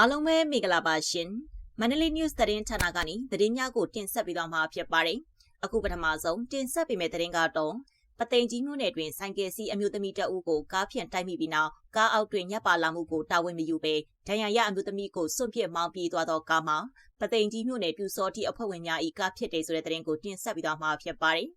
အားလုံးပဲမင်္ဂလာပါရှင်မန္တလေး news သတင်းဌာနကနေသတင်းများကိုတင်ဆက်ပေးသွားမှာဖြစ်ပါတယ်အခုပထမဆုံးတင်ဆက်ပေးမယ့်သတင်းကတော့ပသိမ်ကြီးမြို့နယ်တွင်ဆိုင်ကယ်စီးအမျိုးသမီးတအုပ်ကိုကားဖြင့်တိုက်မိပြီးနောက်ကားအောက်တွင်ညက်ပါလာမှုကိုတာဝန်မယူဘဲဒဏ်ရာရအမျိုးသမီးကိုစွန့်ပစ်မောင်းပြေးသွားသောကားမှာပသိမ်ကြီးမြို့နယ်ပြူစောတိအဖွဲ့ဝင်များ၏ကားဖြစ်တယ်ဆိုတဲ့သတင်းကိုတင်ဆက်ပေးသွားမှာဖြစ်ပါတယ်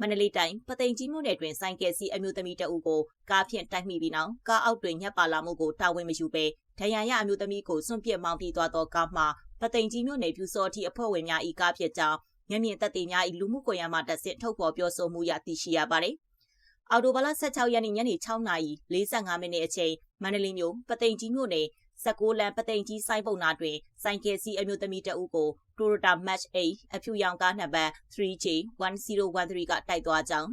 မန္တလေးတိုင်းပသိမ်ကြီးမြို့နယ်တွင်ဆိုင်ကယ်စီးအမျိုးသမီးတအုပ်ကိုကားဖြင့်တိုက်မိပြီးနောက်ကားအောက်တွင်ညက်ပါလာမှုကိုတာဝန်မယူဘဲဒဏ်ရာရအမျိုးသမီးကိုစွန့်ပစ်မောင်းပြေးသွားသောကားမှာပသိမ်ကြီးမြို့နယ်ပြူစောတိအဖွဲ့ဝင်များ၏ကားဖြစ်ကြောင်းမျက်မြင်သက်သေများ၏လူမှုကွန်ရက်မှတက်ဆင့်ထုတ်ဖော်ပြောဆိုမှုရသိရှိရပါတယ်။အော်တိုဘာလ16ရက်နေ့ညနေ6:45မိနစ်အချိန်မန္တလေးမြို့ပသိမ်ကြီးမြို့နယ် 16လမ်းပသိမ်ကြီးစိုင်းပုံနာတွင်စိုင်းကယ်စီအမျိုးသမီးတဦးကို Toyota Match 8အဖြူရောင်ကားနံပါတ် 3J1013 ကတိုက်သွားကြောင်း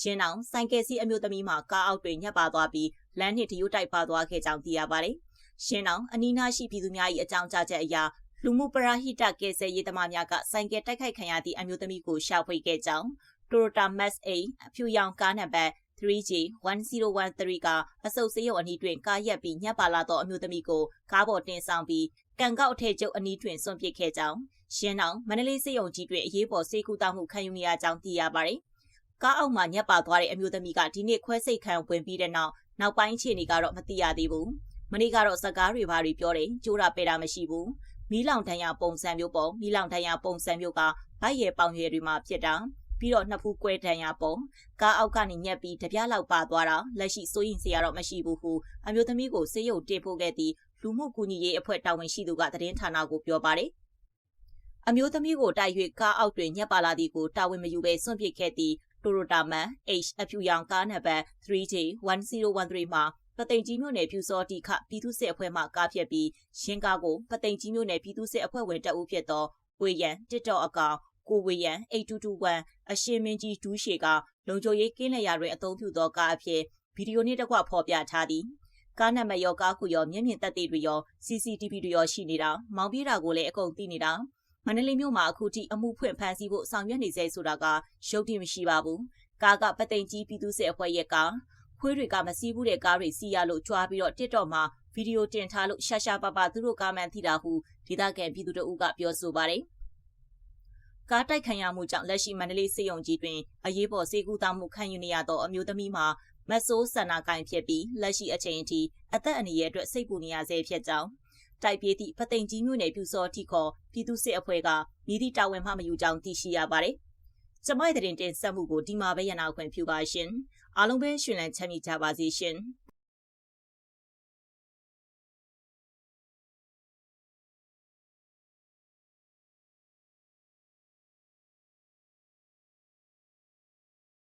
ရှင်းအောင်စိုင်းကယ်စီအမျိုးသမီးမှာကားအောက်တွင်ညက်ပါသွားပြီးလမ်းနှင့်တရုတ်တိုက်ပါသွားခဲ့ကြောင်းသိရပါတယ်။ရှင်းအောင်အနီးနားရှိပြည်သူများ၏အကြောင်းကြားချက်အရလူမှုပရာဟိတကယ်ဆယ်ရေးသမားများကဆိုင်ကယ်တိုက်ခိုက်ခံရသည့်အမျိုးသမီးကိုရှာဖွေခဲ့ကြောင်း Toyota Max 8အဖြူရောင်ကားနံပါတ် 3J1013 ကအစုပ်စေးရုံအနီးတွင်ကားရက်ပြီးညက်ပါလာသောအမျိုးသမီးကိုကားပေါ်တင်ဆောင်ပြီးကန်ကောက်ထဲကျုပ်အနီးတွင်ဆွန့်ပစ်ခဲ့ကြောင်းရှင်းအောင်မန္တလေးစေယုံကြီးတွင်အရေးပေါ်စေကူတာမှုခံယူနေရကြောင်းသိရပါတယ်။ကားအောက်မှာညက်ပါသွားတဲ့အမျိုးသမီးကဒီနေ့ခွဲစိတ်ခံဝင်ပြီးတဲ့နောက်နောက်ပိုင်းခြေနေကတော့မသိရသေးဘူး။မနေ့ကတော့စကားတွေဘာတွေပြောတယ်ကြိုးတာပဲတာမရှိဘူး။မီးလောင်တန်းရပုံစံမျိုးပေါ့မီးလောင်တန်းရပုံစံမျိုးကဗိုက်ရယ်ပေါင်ရယ်တွေမှာဖြစ်တာ ပြီးတော့နှစ်ဖူးကွဲတန်းရပုံကားအောက်ကနေညက်ပြီးတပြားလောက်ပါသွားတာလက်ရှိစိုးရင်စရာတော့မရှိဘူးဟုအမျိုးသမီးကိုစေရုပ်တင်ဖို့ခဲ့သည့်လူမှုကူညီရေးအဖွဲ့တာဝန်ရှိသူကသတင်းဌာနကိုပြောပါတယ်အမျိုးသမီးကိုတိုက်၍ကားအောက်တွင်ညက်ပါလာသည်ကိုတာဝန်မယူဘဲစွန့်ပစ်ခဲ့သည့်တိုရိုတာမန် H အဖြူရောင်ကားနံပါတ် 3J1013 မှာပသိမ်ကြီးမြို့နယ်ပြူစောတိခပြည်သူ့စစ်အဖွဲ့မှကားဖြတ်ပြီးရှင်းကားကိုပသိမ်ကြီးမြို့နယ်ပြည်သူ့စစ်အဖွဲ့ဝင်တပ်ဦးဖြစ်သောဝေယံတစ်တော်အကောင် ကိုဝေယံ8221 အရှင်မင်းကြီးဒူးရှေက လုံခြုံရေးကင်းလည်ရာတွင် အသုံးပြုသောကားအဖြစ် ဗီဒီယိုနှင့်တကွဖော်ပြထားသည်ကားနံပါတ်ရောကားကူရောမျက်မြင်သက်သေတွေရော CCTV တွေရောရှိနေတာမောင်ပြေးတာကိုလည်းအကုန်သိနေတာမန္တလေးမြို့မှာအခုထိအမှုဖွင့်ဖမ်းဆီးဖို့ဆောင်ရွက်နေစေဆိုတာကရုပ်တည်မရှိပါဘူးကားကပသိမ်ကြီးပြည်သူ့စစ်အဖွဲ့ရဲ့ကားခွေးတွေကမစီးဘူးတဲ့ကားတွေစီးရလို့ကြွားပြီးတော့ TikTok မှာဗီဒီယိုတင်ထားလို့ရှာရှာပါပါသူတို့ကားမှန်ထိတာဟုဒေသခံပြည်သူတို့ကပြောဆိုပါတယ်။ ကားတိုက်ခံရမှုကြောင့်လက်ရှိမန္တလေးစေယုံကြီးတွင်အရေးပေါ်စေကူတာမှုခံယူနေရသောအမျိုးသမီးမှာမဆိုးဆန္ဒကိုင်ဖြစ်ပြီးလက်ရှိအချိန်အထိအသက်အန္တရာယ်အတွက်စိတ်ပူနေရဆဲဖြစ်ကြောင်းတိုက်ပြေးသည့်ပသိမ်ကြီးမြို့နယ်ပြူစောတိခေါ်ပြည်သူစစ်အဖွဲ့ကမြည်သည့်တာဝန်မှမယူကြောင်းသိရှိရပါတယ်။ကျမရဲ့တင်တင်ဆက်မှုကိုဒီမှာပဲရနာခွင့်ပြုပါရှင်။အားလုံးပဲရှင်လန်းချမ်းမြေ့ကြပါစေရှင်။